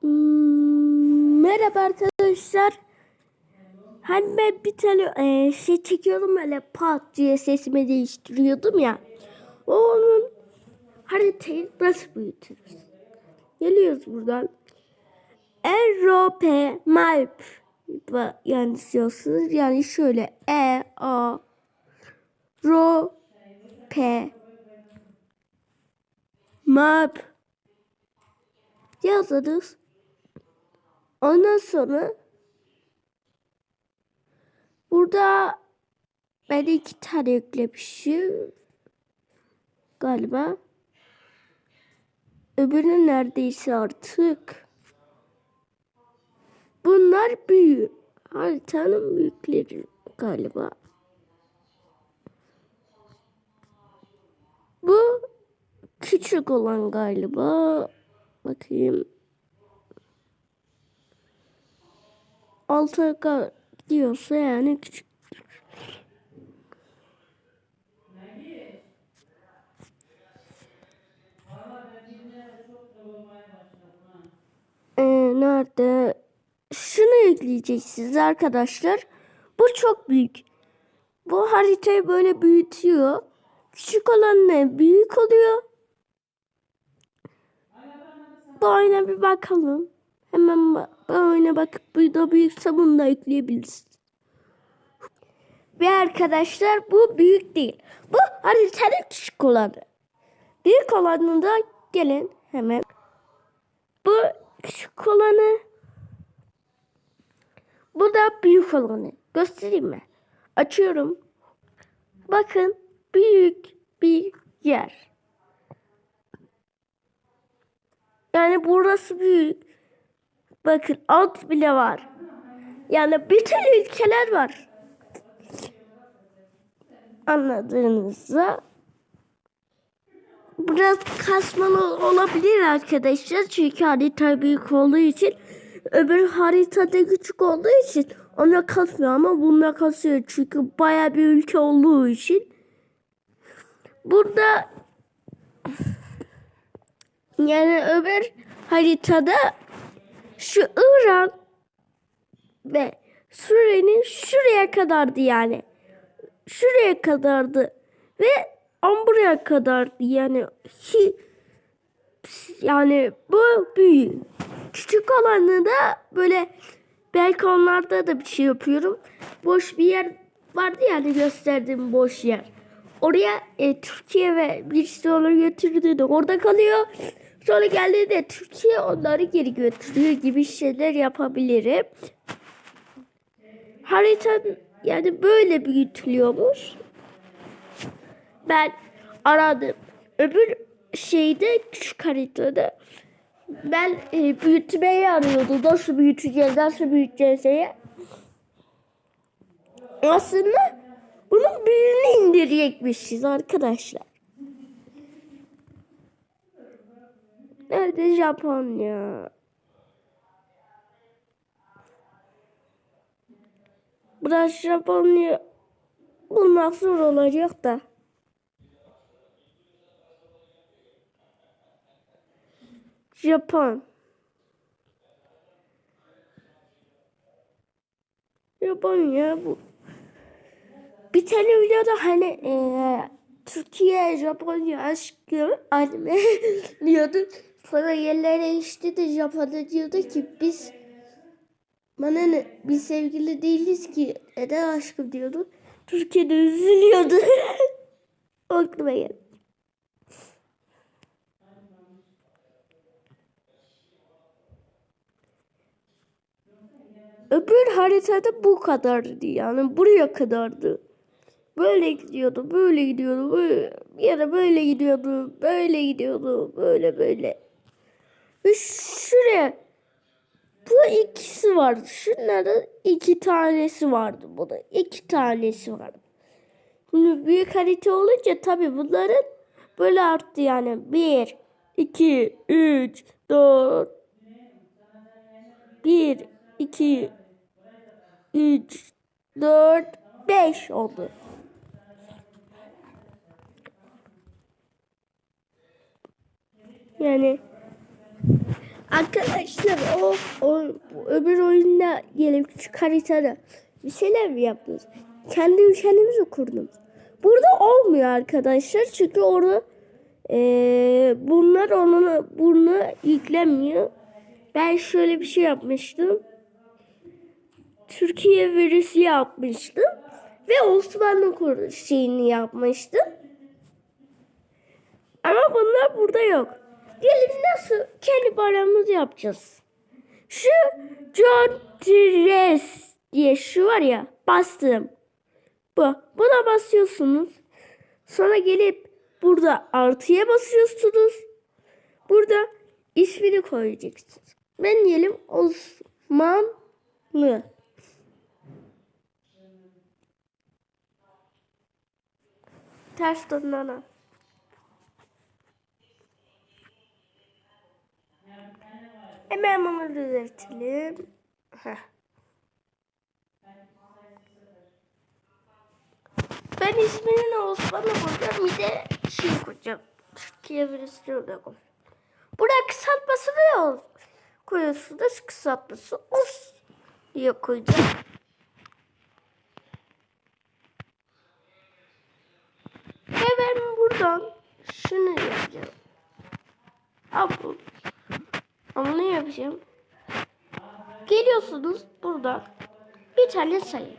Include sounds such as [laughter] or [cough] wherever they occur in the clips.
Hmm, merhaba arkadaşlar. Hani ben bir tane e, şey çekiyordum böyle pat diye sesimi değiştiriyordum ya. Onun haritayı nasıl büyütürüz? Geliyoruz buradan. Europe map yani diyorsunuz. Yani şöyle E A Ro P map yazarız. Ondan sonra burada ben iki tane yüklemişim galiba. Öbürü neredeyse artık. Bunlar büyük. Haritanın büyükleri galiba. Bu küçük olan galiba. Bakayım. Alta diyorsa yani küçük. Ee, nerede? Şunu ekleyeceksiniz arkadaşlar. Bu çok büyük. Bu haritayı böyle büyütüyor. Küçük olan ne? Büyük oluyor. Bu oyuna bir bakalım. Hemen oyuna bakıp bu da büyükse bunu da ekleyebiliriz. Ve arkadaşlar bu büyük değil. Bu haritanın küçük olanı. Büyük olanı da gelin hemen. Bu küçük olanı. Bu da büyük olanı. Göstereyim mi? Açıyorum. Bakın büyük bir yer. Yani burası büyük. Bakın alt bile var. Yani bütün ülkeler var. Anladığınızda biraz kasmalı olabilir arkadaşlar. Çünkü harita büyük olduğu için öbür haritada küçük olduğu için ona kasmıyor ama bunda kasıyor. Çünkü baya bir ülke olduğu için. Burada yani öbür haritada şu İran ve Suriye'nin şuraya kadardı yani. Şuraya kadardı ve an buraya kadardı yani. Hi, yani bu büyük. Küçük olanı da böyle belki onlarda da bir şey yapıyorum. Boş bir yer vardı yani gösterdiğim boş yer. Oraya e, Türkiye ve birisi onu götürdü de orada kalıyor. Sonra geldi de Türkiye onları geri götürüyor gibi şeyler yapabilirim. Harita yani böyle büyütülüyormuş. Ben aradım. Öbür şeyde küçük haritada ben e, büyütmeyi arıyordum. Nasıl büyüteceğiz, nasıl büyüteceğiz diye. Aslında bunun büyüğünü indirecekmişiz arkadaşlar. Nerede Japonya? Burası Japonya bulmak zor olacak da. Japon. Japonya bu. Bir tane hani eee Türkiye, Japonya aşkı anime [laughs] diyordu. Sonra yerler değişti de Japonya diyordu ki biz bana ne biz sevgili değiliz ki neden aşkım diyordu. Türkiye'de üzülüyordu. [laughs] Aklıma geldi. Öbür haritada bu kadardı yani buraya kadardı. Böyle gidiyordu, böyle gidiyordu, böyle bir yere böyle gidiyordu, böyle gidiyordu, böyle böyle. Ve şuraya bu ikisi vardı. Şunların iki tanesi vardı. Burada iki tanesi vardı. Şimdi büyük harita olunca tabii bunların böyle arttı yani. Bir, iki, üç, dört, bir, iki, üç, dört, beş oldu. Yani Arkadaşlar o, o öbür oyunda diyelim küçük haritada bir şeyler mi yaptınız? Kendi ülkenizi kurdunuz. Burada olmuyor arkadaşlar çünkü orada eee, bunlar onun bunu yüklenmiyor. Ben şöyle bir şey yapmıştım. Türkiye virüsü yapmıştım ve Osmanlı şeyini yapmıştım. Ama bunlar burada yok. Gelin nasıl kendi paramızı yapacağız. Şu John Tres diye şu var ya bastım. Bu. Buna basıyorsunuz. Sonra gelip burada artıya basıyorsunuz. Burada ismini koyacaksınız. Ben diyelim Osmanlı. Ters dönmene. Hemen bunu düzeltelim. Heh. Ben ismini Osmanlı koyacağım. Bir de şey koyacağım. Türkiye virüsü orada koy. Buraya kısaltması ne ol? Koyuyorsunuz kısaltması os diye koyacağım. Ve ben buradan şunu yapacağım. Apple. Ne yapacağım? Geliyorsunuz burada bir tane sayı.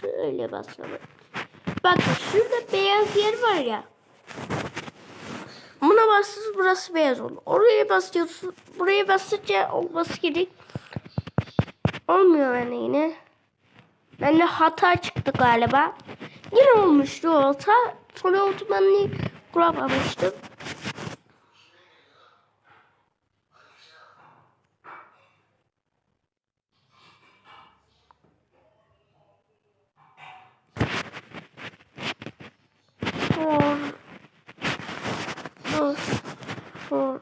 Şöyle basalım. Bakın şurada beyaz yer var ya. Buna bastınız burası beyaz oldu. Oraya basıyorsun. Buraya basınca olması gerek. Olmuyor yani yine. Bende hata çıktı galiba. Yine olmuştu o hata. Sonra otomatik kuramamıştım. For for for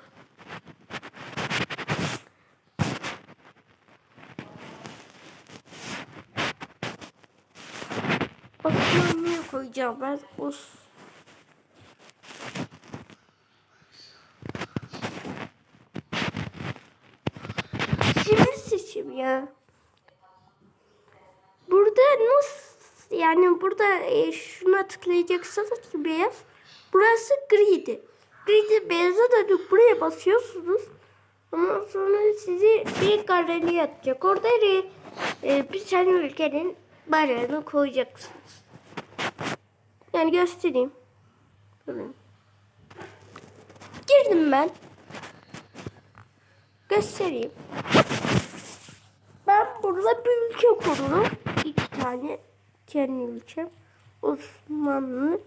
Osmanlı'ya koyacağım ben Os Şimdi seçim ya. Burada nasıl yani burada e, şuna tıklayacaksınız ki beyaz. Burası griydi. Griydi beyaza dönüp buraya basıyorsunuz. Ondan sonra sizi bir galeriye atacak. Orada e, bir tane ülkenin bayrağını koyacaksınız. Yani göstereyim. Durun. Girdim ben. Göstereyim. Ben burada bir ülke kururum. İki tane kendi ülkem. Osmanlı.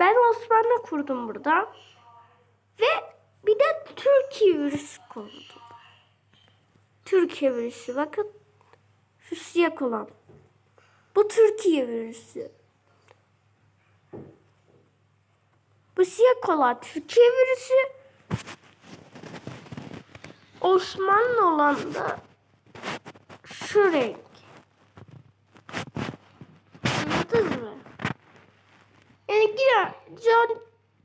Ben Osmanlı kurdum burada. Ve bir de Türkiye virüsü kurdum. Türkiye virüsü. Bakın. Şu siyah olan. Bu Türkiye virüsü. Bu siyah olan Türkiye virüsü. Osmanlı olan da şu renk. Yani gire, can,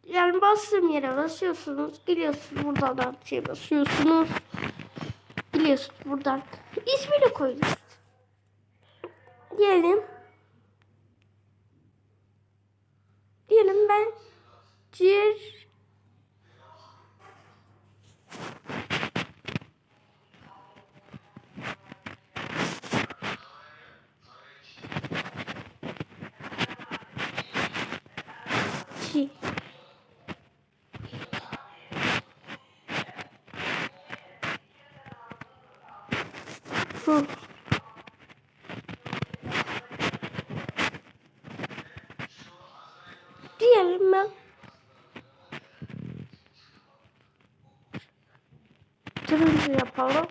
yani bastığım yere basıyorsunuz. Giriyorsunuz buradan da şey basıyorsunuz. Giriyorsunuz buradan. İsmini koyuyorsunuz. Diyelim. Diyelim ben Cir Ci. Hı. Diyelim ben. Turuncu yapalım.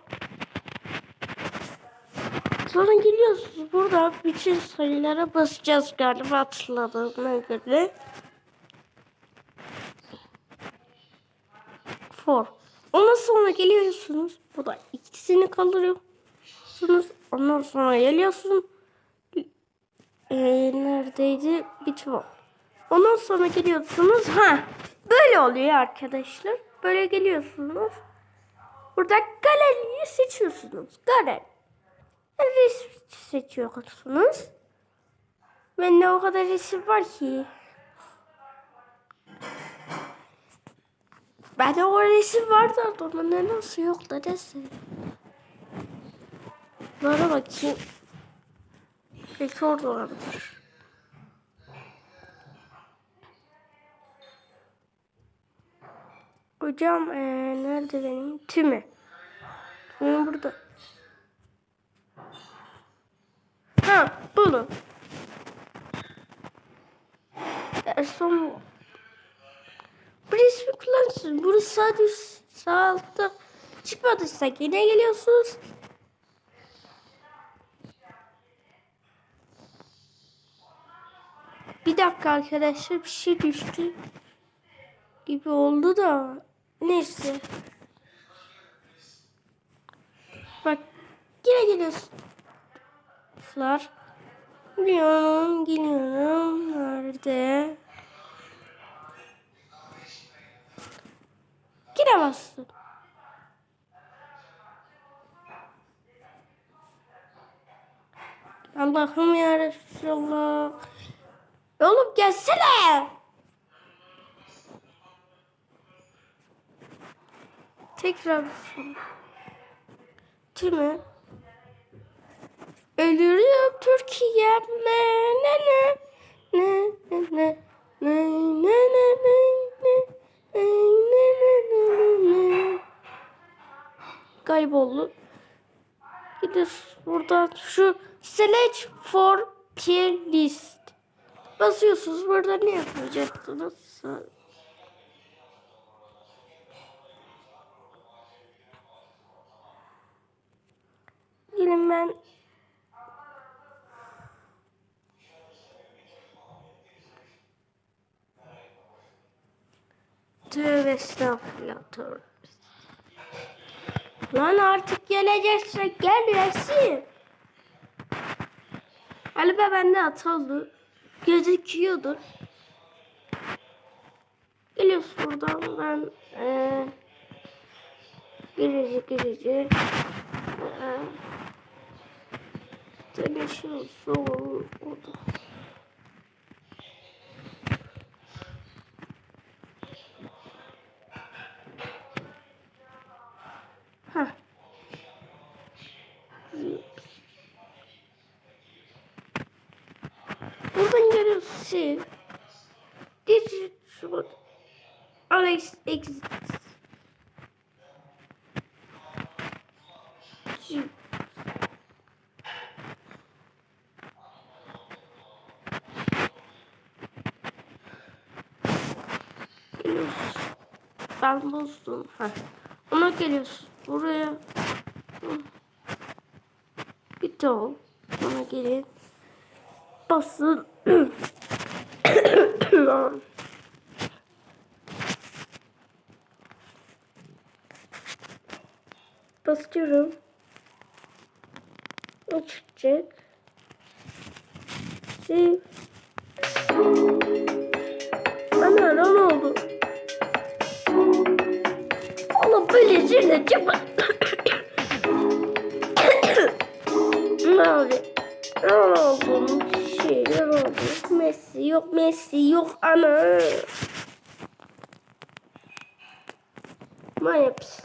Sonra geliyorsunuz burada bütün sayılara basacağız galiba hatırladığıma göre. For. Ondan sonra geliyorsunuz. Burada ikisini kaldırıyorsunuz. Ondan sonra geliyorsun. Ee, neredeydi? Bitiyor. Ondan sonra geliyorsunuz. Ha, böyle oluyor arkadaşlar. Böyle geliyorsunuz. Burada galeriyi seçiyorsunuz. Galeri. Resim seçiyorsunuz. Bende o kadar resim var ki. Bende o resim vardı ne nasıl yok resim. Bana bakayım. Belki orada olabilir. Hocam ee, nerede benim? Tümü. Tümü burada. Ha bunu. En son bu resmi kullanırsınız. Burası sağ düz sağ altta çıkmadıysa yine geliyorsunuz. Bir dakika arkadaşlar bir şey düştü gibi oldu da neyse. Bak yine geliyorsunuz. Geliyorum, geliyorum. Nerede? Giremezsin. Allah'ım ya Resulallah. Oğlum gelsene. Tekrar Tümü. Ölürüm Türkiye'm ne ne ne ne ne ne ne ne ne ne [laughs] Galiba oldu. Gidiyoruz buradan şu Select for Tier List. Basıyorsunuz burada ne yapacaksınız? Gelin ben Tövbe estağfurullah. Lan artık gelecekse gel resim. Galiba bende hata oldu. Gözüküyordur. Geliyorsun buradan ben ee, girici girici ee, tabii şey olsun Heh. Buradan görüyorsun save. This is what Alex. Geliyorsun. Ben bozdum. Heh. Ona geliyorsun. Buraya. Bitti o. Ona gelin. Basın. Basıyorum. O çıkacak. Şey. Ana ne oldu? Böyle zirne çıkma. ne oldu? Oldu? Şeyler oldu. Messi yok Messi yok ana. Mayaps.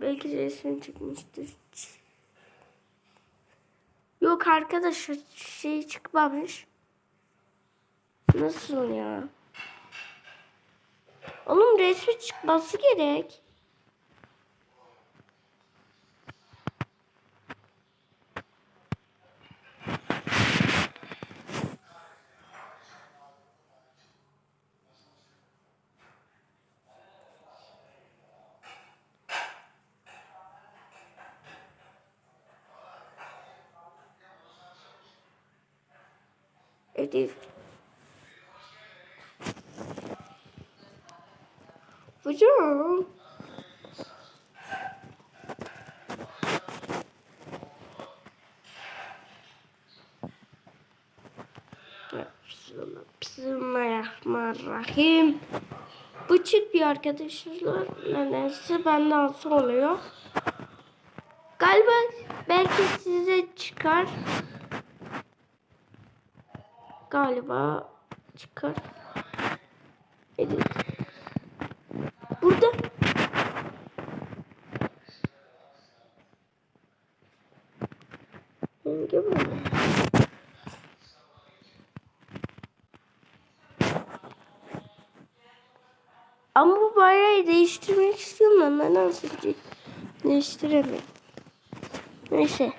Belki resim çıkmıştır. Yok arkadaşlar şey çıkmamış. Nasıl ya? Oğlum resmi çıkması gerek. Hocam. Bismillahirrahmanirrahim. Bu çıkıyor arkadaşlar. Nedense benden sonra oluyor. Galiba belki size çıkar. Galiba çıkar. Evet. Burada. Hangi bu? Ama bu bayrağı değiştirmek istiyorum ben. Nasıl de- değiştiremiyorum. Neyse.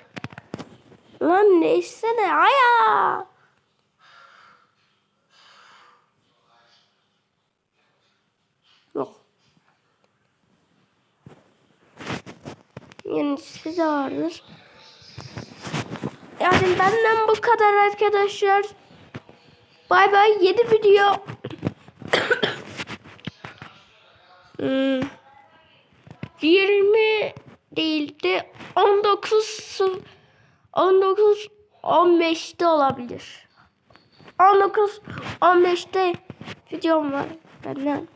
Lan değişsene aya. Yok. Yenisi de vardır. Yani benden bu kadar arkadaşlar. Bay bay 7 video. [coughs] Hmm. 20 değil de 19 19 15'te olabilir. 19 15'te videom var benden.